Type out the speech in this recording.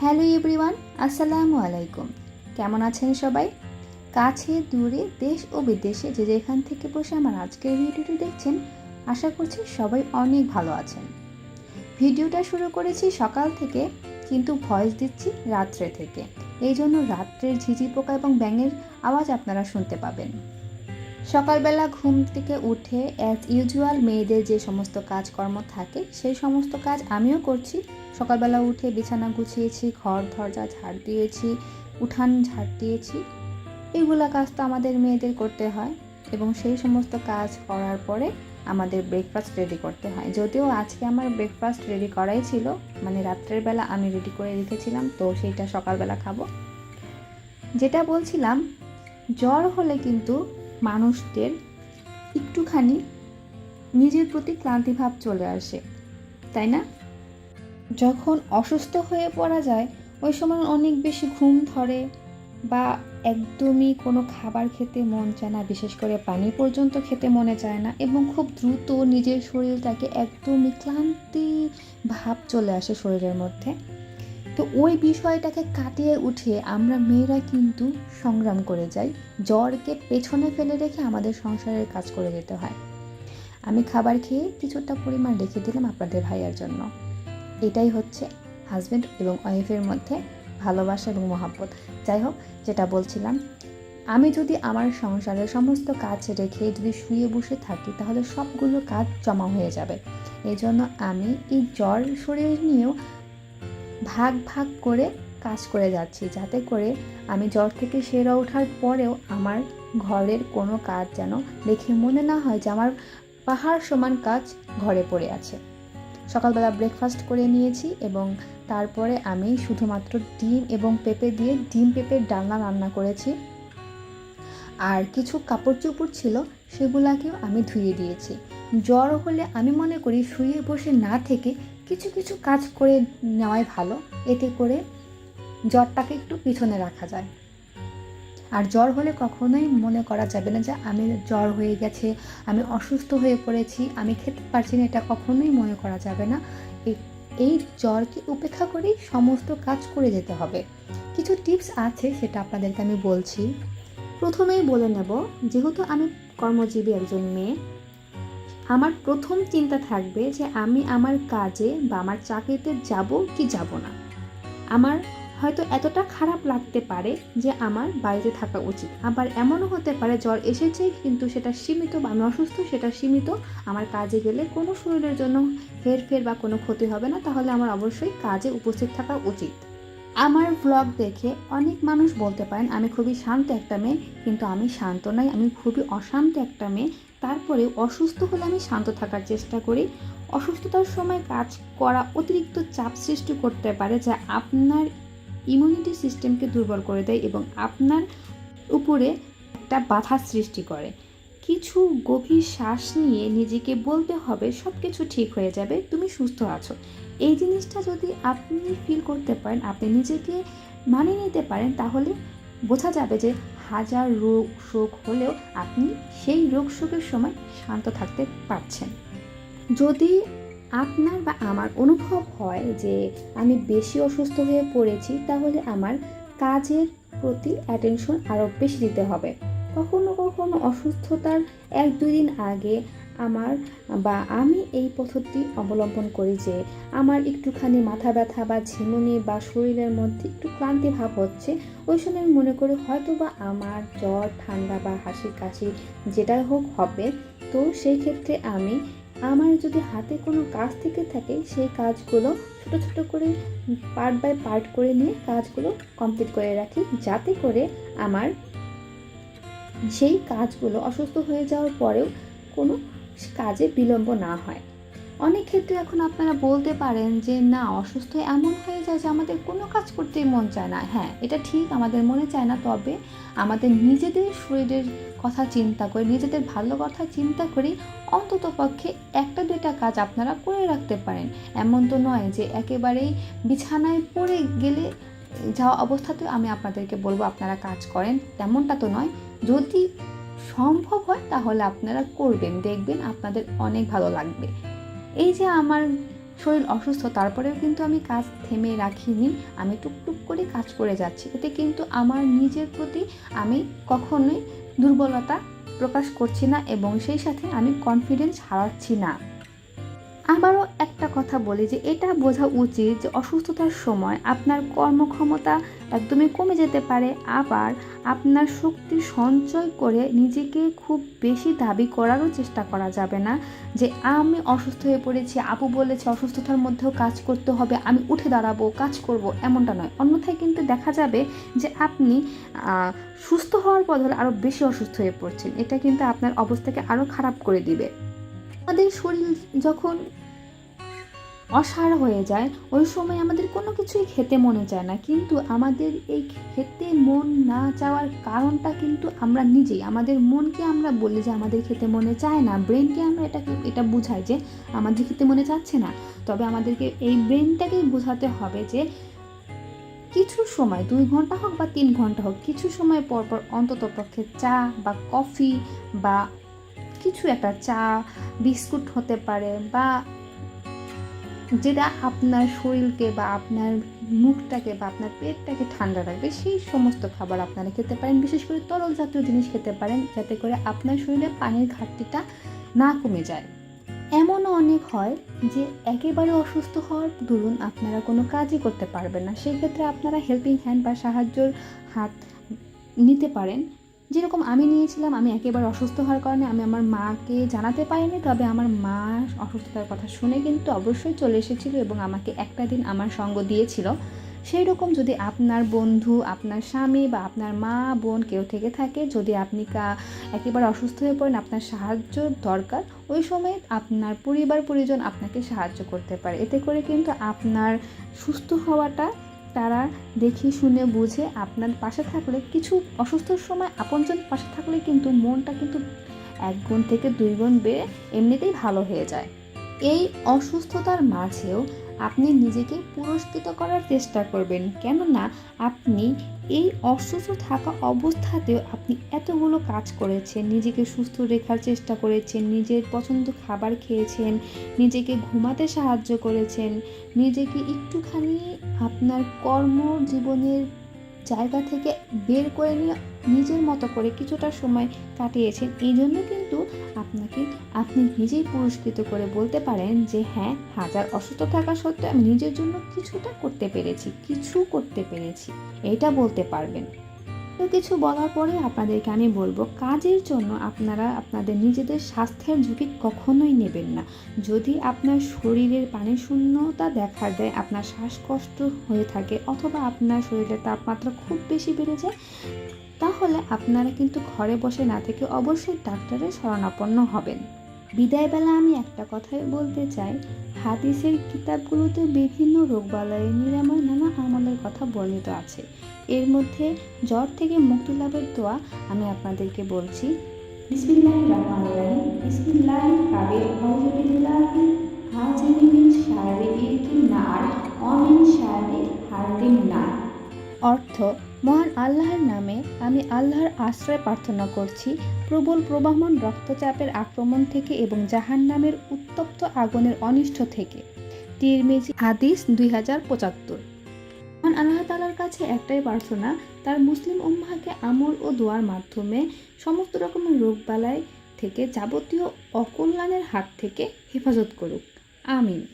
Hello everyone, আসসালামু আলাইকুম। কেমন আছেন সবাই? কাছে, দূরে, দেশ ও বিদেশে যে যেখান থেকে বসে আমার আজকের ভিডিওটি দেখছেন, আশা করছি সবাই অনেক ভালো আছেন। ভিডিওটা শুরু করেছি সকাল থেকে, কিন্তু ভয়েস দিচ্ছি রাত্রে থেকে। এই জন্য রাত্রের ঝিঝি পোকা এবং ব্যাঙের আওয়াজ আপনারা শুনতে পাবেন। সকালবেলা ঘুম থেকে উঠে অ্যাজ ইউজুয়াল মেয়েদের যে সমস্ত কাজকর্ম থাকে, সেই সমস্ত কাজ আমিও করছি। সকালবেলা উঠে বিছানা গুছিয়েছি, ঘর, দরজা ঝাড় দিয়েছি, উঠান ঝাড় দিয়েছি। এইগুলা কাজ তো আমাদের মেয়েদের করতে হয় এবং সেই সমস্ত কাজ করার পরে আমাদের ব্রেকফাস্ট রেডি করতে হয়। যদিও আজকে আমার ব্রেকফাস্ট রেডি করাই ছিল মানে রাত্রের বেলা আমি রেডি করে রেখেছিলাম, তো সেইটা সকালবেলা খাব। যেটা বলছিলাম, জ্বর হলে কিন্তু মানুষদের একটুখানি নিজের প্রতি ক্লান্তিভাব চলে আসে, তাই না? যখন অসুস্থ হয়ে পড়া যায়, ওই সময় অনেক বেশি ঘুম ধরে বা একদমই কোনো খাবার খেতে মন চায় না, বিশেষ করে পানি পর্যন্ত খেতে মনে চায় না এবং খুব দ্রুত নিজের শরীরটাকে একদমই ক্লান্তি ভাব চলে আসে শরীরের মধ্যে। তো ওই বিষয়টাকে কাটিয়ে উঠে আমরা মেয়েরা কিন্তু সংগ্রাম করে যাই, জ্বরকে পেছনে ফেলে রেখে আমাদের সংসারের কাজ করে যেতে হয়। আমি খাবার খেয়ে কিছুটা পরিমাণ রেখে দিলাম আপনাদের ভাইয়ার জন্য। এটাই হচ্ছে হাজব্যান্ড এবং ওয়াইফের মধ্যে ভালোবাসা এবং মহাব্বত। যাই হোক, যেটা বলছিলাম, আমি যদি আমার সংসারের সমস্ত কাজ রেখে যদি শুয়ে বসে থাকি, তাহলে সবগুলো কাজ জমা হয়ে যাবে। এই জন্য আমি এই জ্বর শরীর নিয়েও ভাগ ভাগ করে কাজ করে যাচ্ছি, যাতে করে আমি জ্বর থেকে সেরে ওঠার পরেও আমার ঘরের কোনো কাজ যেন দেখে মনে না হয় যে আমার পাহাড় সমান কাজ ঘরে পড়ে আছে। সকালবেলা ব্রেকফাস্ট করে নিয়েছি এবং তারপরে আমি শুধুমাত্র ডিম এবং পেঁপে দিয়ে ডিম পেঁপের ডালনা রান্না করেছি। আর কিছু কাপড় চোপড় ছিল সেগুলাকেও আমি ধুয়ে দিয়েছি। জ্বর হলে আমি মনে করি শুয়ে বসে না থেকে কিছু কিছু কাজ করে নেওয়াই ভালো। এতে করে জ্বরটাকে একটু পিছনে রাখা যায়। আর জ্বর হলে কখনোই মনে করা যাবে না যে আমি জ্বর হয়ে গেছে, আমি অসুস্থ হয়ে পড়েছি, আমি খেতে পারছি না, এটা কখনোই মনে করা যাবে না। এই- জ্বরকে উপেক্ষা করেই সমস্ত কাজ করে যেতে হবে। কিছু টিপস আছে সেটা আপনাদেরকে আমি বলছি। প্রথমেই বলে নেব, যেহেতু আমি কর্মজীবী একজন মেয়ে, আমার প্রথম চিন্তা থাকবে যে আমি আমার কাজে বা আমার চাকরিতে যাব কি যাব না। আমার হয়তো এতটা খারাপ লাগতে পারে যে আমার বাড়িতে থাকা উচিত। আবার এমনও হতে পারে জ্বর এসেছে কিন্তু সেটা সীমিত বা আমি অসুস্থ, সেটা সীমিত। আমার কাজে গেলে কোনো শরীরের জন্য হেরফের বা কোনো ক্ষতি হবে না, তাহলে আমার অবশ্যই কাজে উপস্থিত থাকা উচিত। আমার ব্লগ দেখে অনেক মানুষ বলতে পারেন, আমি খুবই শান্ত একটা মেয়ে। কিন্তু আমি শান্ত নাই, আমি খুবই অশান্ত একটা মেয়ে। তারপরে অসুস্থ হলে আমি শান্ত থাকার চেষ্টা করি। অসুস্থতার সময় কাজ করা অতিরিক্ত চাপ সৃষ্টি করতে পারে, যা আপনার ইমিউনিটি সিস্টেমকে দুর্বল করে দেয় এবং আপনার উপরে একটা বাধা সৃষ্টি করে। কিছু গভীর শ্বাস নিয়ে নিজেকে বলতে হবে সব কিছু ঠিক হয়ে যাবে, তুমি সুস্থ আছো। এই জিনিসটা যদি আপনি ফিল করতে পারেন, আপনি নিজেকে মানিয়ে নিতে পারেন, তাহলে বোঝা যাবে যে হাজার রোগ শোক হলেও আপনি সেই রোগ শোকের সময় শান্ত থাকতে পারছেন। যদি আপনার বা আমার অনুভব হয় যে আমি বেশি অসুস্থ হয়ে পড়েছি, তাহলে আমার কাজের প্রতি অ্যাটেনশন আরও বেশি দিতে হবে। কখনো কখনো অসুস্থতার এক দুই দিন আগে আমার বা আমি এই পদ্ধতি অবলম্বন করি যে আমার একটুখানি মাথা ব্যথা বা ঝিমুনি বা শরীরের মধ্যে একটু ক্লান্তি ভাব হচ্ছে, ওই সময় আমি মনে করি হয়তো বা আমার জ্বর, ঠান্ডা বা হাসি কাশি যেটাই হোক হবে, তো সেই ক্ষেত্রে আমি আমার যদি হাতে কোনো কাজ থেকে থাকে, সেই কাজগুলো ছোট ছোট করে পার্ট বাই পার্ট করে নিয়ে কাজগুলো কমপ্লিট করে রাখি। যাতে করে আমার সেই কাজগুলো অসুস্থ হয়ে যাওয়ার পরেও কোনো কাজে বিলম্ব না হয়। অনেক ক্ষেত্রে এখন আপনারা বলতে পারেন যে, না, অসুস্থ এমন হয়ে যায় যে, আমাদের কোনো কাজ করতেই মন চায় না। হ্যাঁ এটা ঠিক, আমাদের মনে চায় না, তবে আমাদের নিজেদের শরীরের কথা চিন্তা করে, নিজেদের ভালো কথা চিন্তা করি অন্তত পক্ষে একটা, দুইটা কাজ আপনারা করে রাখতে পারেন। এমন তো নয় যে, একেবারেই বিছানায় পড়ে গেলে যাওয়া অবস্থাতেও আমি আপনাদেরকে বলব, আপনারা কাজ করেন। তেমনটা তো নয়। যদি সম্ভব হয়, তাহলে আপনারা করবেন, দেখবেন আপনাদের অনেক ভালো লাগবে। এই যে আমার শরীর অসুস্থ, তারপরেও কিন্তু আমি কাজ থেমে রাখিনি, আমি টুকটুক করে কাজ করে যাচ্ছি। এতে কিন্তু আমার নিজের প্রতি আমি কখনোই দুর্বলতা প্রকাশ করছি না এবং সেই সাথে আমি কনফিডেন্স হারাচ্ছি না। আবারও একটা কথা বলি যে এটা বোঝা উচিত যে অসুস্থতার সময় আপনার কর্মক্ষমতা একদমই কমে যেতে পারে, আবার আপনার শক্তি সঞ্চয় করে নিজেকে খুব বেশি দাবি করারও চেষ্টা করা যাবে না যে আমি অসুস্থ হয়ে পড়েছি, আপু বলেছে অসুস্থতার মধ্যেও কাজ করতে হবে, আমি উঠে দাঁড়াবো, কাজ করব, এমনটা নয়। অন্যথায় কিন্তু দেখা যাবে যে আপনি সুস্থ হওয়ার বদলে আরও বেশি অসুস্থ হয়ে পড়ছেন। এটা কিন্তু আপনার অবস্থাকে আরও খারাপ করে দিবে। আমাদের শরীর যখন অসার হয়ে যায়। ওই সময় আমাদের কোনো কিছুই খেতে মনে চায় না। কিন্তু আমাদের এই খেতে মন না চাওয়ার কারণটা কিন্তু আমরা নিজেই। আমাদের মনকে আমরা বলি যে আমাদের খেতে মনে চায় না। ব্রেনকে আমরা এটাকে, এটা বুঝাই যে আমাদের খেতে মনে চাচ্ছে না। তবে আমাদেরকে এই ব্রেনটাকেই বোঝাতে হবে যে কিছু সময়, দুই ঘণ্টা হোক বা তিন ঘণ্টা হোক, কিছু সময় পর পর অন্তত পক্ষে চা বা কফি বা কিছু একটা, চা, বিস্কুট হতে পারে বা যেটা আপনার শরীরকে বা আপনার মুখটাকে বা আপনার পেটটাকে ঠান্ডা রাখবে, সেই সমস্ত খাবার আপনারা খেতে পারেন। বিশেষ করে তরল জাতীয় জিনিস খেতে পারেন, যাতে করে আপনার শরীরে পানির ঘাটতিটা না কমে যায়। এমনও অনেক হয় যে একেবারে অসুস্থ হওয়ার দরুন আপনারা কোনো কাজই করতে পারবেন না। সেক্ষেত্রে আপনারা হেল্পিং হ্যান্ড বা সাহায্যর হাত নিতে পারেন। যেরকম আমি নিয়েছিলাম, আমি একেবারে অসুস্থ হওয়ার কারণে আমি আমার মাকে জানাতে পারিনি, তবে আমার মা অসুস্থতার কথা শুনে কিন্তু অবশ্যই চলে এসেছিল এবং আমাকে একটা দিন আমার সঙ্গ দিয়েছিল। সেই রকম যদি আপনার বন্ধু, আপনার স্বামী বা আপনার মা, বোন কেউ থেকে থাকে, যদি আপনি কা একেবারে অসুস্থ হয়ে পড়েন, আপনার সাহায্য দরকার, ওই সময় আপনার পরিবার, পরিজন আপনাকে সাহায্য করতে পারে। এতে করে কিন্তু আপনার সুস্থ হওয়াটা তারা দেখে, শুনে, বুঝে আপনার পাশে থাকলে, কিছু অসুস্থ সময় আপনজন পাশে থাকলে কিন্তু মনটা কিন্তু এক গুণ থেকে দুই গুণ বেড়ে এমনিতেই ভালো হয়ে যায়। এই অসুস্থতার মাঝেও আপনি নিজেকে পুরস্কৃত করার চেষ্টা করবেন। কেননা আপনি এই অসুস্থ থাকা অবস্থাতেও আপনি এতগুলো কাজ করেছেন। নিজেকে সুস্থ রেখার চেষ্টা করেছেন, নিজের পছন্দ খাবার খেয়েছেন, নিজেকে ঘুমাতে সাহায্য করেছেন, নিজেকে একটুখানি আপনার কর্মজীবনের জায়গা থেকে বের করে নিয়ে নিজের মতো করে কিছুটা সময় কাটিয়েছেন। এই জন্য কিন্তু আপনাকে, আপনি নিজেই পুরস্কৃত করে বলতে পারেন যে হ্যাঁ হাজার অসুস্থ থাকা সত্ত্বেও আমি নিজের জন্য কিছুটা করতে পেরেছি, কিছু করতে পেরেছি, এটা বলতে পারবেন। তো কিছু বলার পরে আপনাদেরকে আমি বলব, কাজের জন্য আপনারা আপনাদের নিজেদের স্বাস্থ্যের ঝুঁকি কখনোই নেবেন না। যদি আপনার শরীরের পানি শূন্যতা দেখা দেয়, আপনার শ্বাসকষ্ট হয়ে থাকে অথবা আপনার শরীরের তাপমাত্রা খুব বেশি বেড়ে যায়, তাহলে আপনারা কিন্তু ঘরে বসে না থেকে অবশ্যই ডাক্তারের শরণাপন্ন হবেন। বিদায়বেলা আমি একটা কথাই বলতে চাই হাদিসের কিতাবগুলোতে বিভিন্ন রোগবালয়ের নিরাময় নানা আমলের কথা বর্ণিত আছে। এর মধ্যে জ্বর থেকে মুক্তি লাভের দোয়া আমি আপনাদেরকে বলছি। অর্থ মহান আল্লাহর নামে আমি আল্লাহর আশ্রয় প্রার্থনা করছি, প্রবল প্রবাহমান রক্তচাপের আক্রমণ থেকে এবং জাহান্নামের উত্তপ্ত আগুনের অনিষ্ট থেকে। তিরমিজি হাদিস দুই হাজার পঁচাত্তর। মহান আল্লাহ তালার কাছে একটাই প্রার্থনা, তার মুসলিম উম্মাহকে আমল ও দোয়ার মাধ্যমে সমস্ত রকমের রোগবালাই থেকে যাবতীয় অকল্যাণের হাত থেকে হেফাজত করুক। আমিন।